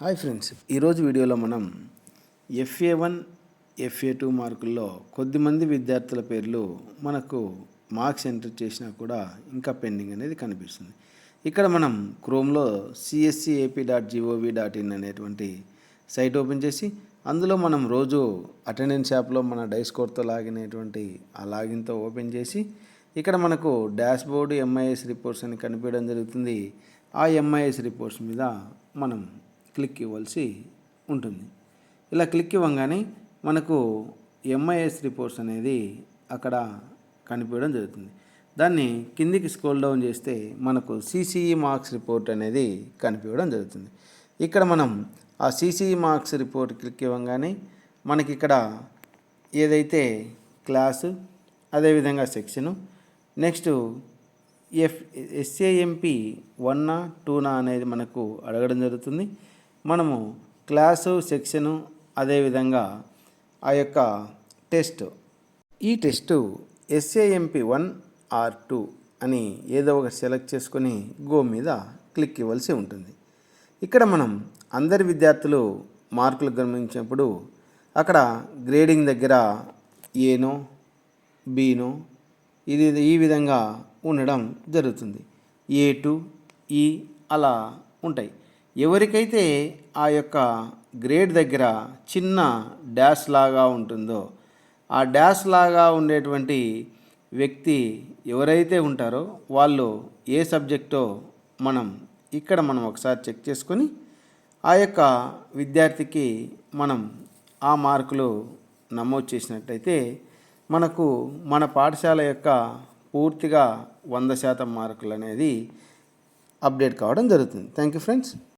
Hi friends. ఈరోజు వీడియోలో మనం ఎఫ్ఏ వన్ ఎఫ్ఏ టూ మార్కుల్లో కొద్దిమంది విద్యార్థుల పేర్లు మనకు మార్క్స్ ఎంటర్ చేసినా కూడా ఇంకా పెండింగ్ అనేది కనిపిస్తుంది. ఇక్కడ మనం క్రోమ్లో CSC AP dot GOV dot in అనేటువంటి సైట్ ఓపెన్ చేసి అందులో మనం రోజు అటెండెన్స్ యాప్లో మన డై స్కోర్తో లాగిన్ అయ్యేటువంటి ఆ లాగిన్తో ఓపెన్ చేసి ఇక్కడ మనకు డాష్ బోర్డు ఎంఐఎస్ రిపోర్ట్స్ అని కనిపించడం జరుగుతుంది. ఆ ఎంఐఎస్ రిపోర్ట్స్ మీద మనం క్లిక్ ఇవ్వాల్సి ఉంటుంది. ఇలా క్లిక్ ఇవ్వగానే మనకు ఎంఐఎస్ రిపోర్ట్స్ అనేది అక్కడ కనిపించడం జరుగుతుంది. దాన్ని కిందికి స్క్రోల్ డౌన్ చేస్తే మనకు సిసిఈ మార్క్స్ రిపోర్ట్ అనేది కనిపించడం జరుగుతుంది. ఇక్కడ మనం ఆ సిసిఈ మార్క్స్ రిపోర్ట్ క్లిక్ ఇవ్వగానే మనకి ఇక్కడ ఏదైతే క్లాసు అదేవిధంగా సెక్షను నెక్స్ట్ ఎఫ్ ఎస్ఏఎంపి వన్నా టూనా అనేది మనకు అడగడం జరుగుతుంది. మనము క్లాసు సెక్షను అదేవిధంగా ఆ యొక్క టెస్ట్. ఈ test SAMP one or two అని ఏదో ఒక సెలెక్ట్ చేసుకొని గో మీద క్లిక్ ఇవ్వాల్సి ఉంటుంది. ఇక్కడ మనం అందరి విద్యార్థులు మార్కులు గమనించినప్పుడు అక్కడ గ్రేడింగ్ దగ్గర ఏనో బీనో ఇది ఈ విధంగా ఉండడం జరుగుతుంది. ఏ టు ఈ అలా ఉంటాయి. ఎవరికైతే ఆ యొక్క గ్రేడ్ దగ్గర చిన్న డాష్ లాగా ఉంటుందో ఆ డాష్ లాగా ఉండేటువంటి వ్యక్తి ఎవరైతే ఉంటారో వాళ్ళు ఏ సబ్జెక్టో మనం ఇక్కడ మనం ఒకసారి చెక్ చేసుకొని ఆ యొక్క విద్యార్థికి మనం ఆ మార్కులు నమోదు చేసినట్టయితే మనకు మన పాఠశాల యొక్క పూర్తిగా వంద శాతం మార్కులు అనేది అప్డేట్ కావడం జరుగుతుంది. Thank you friends.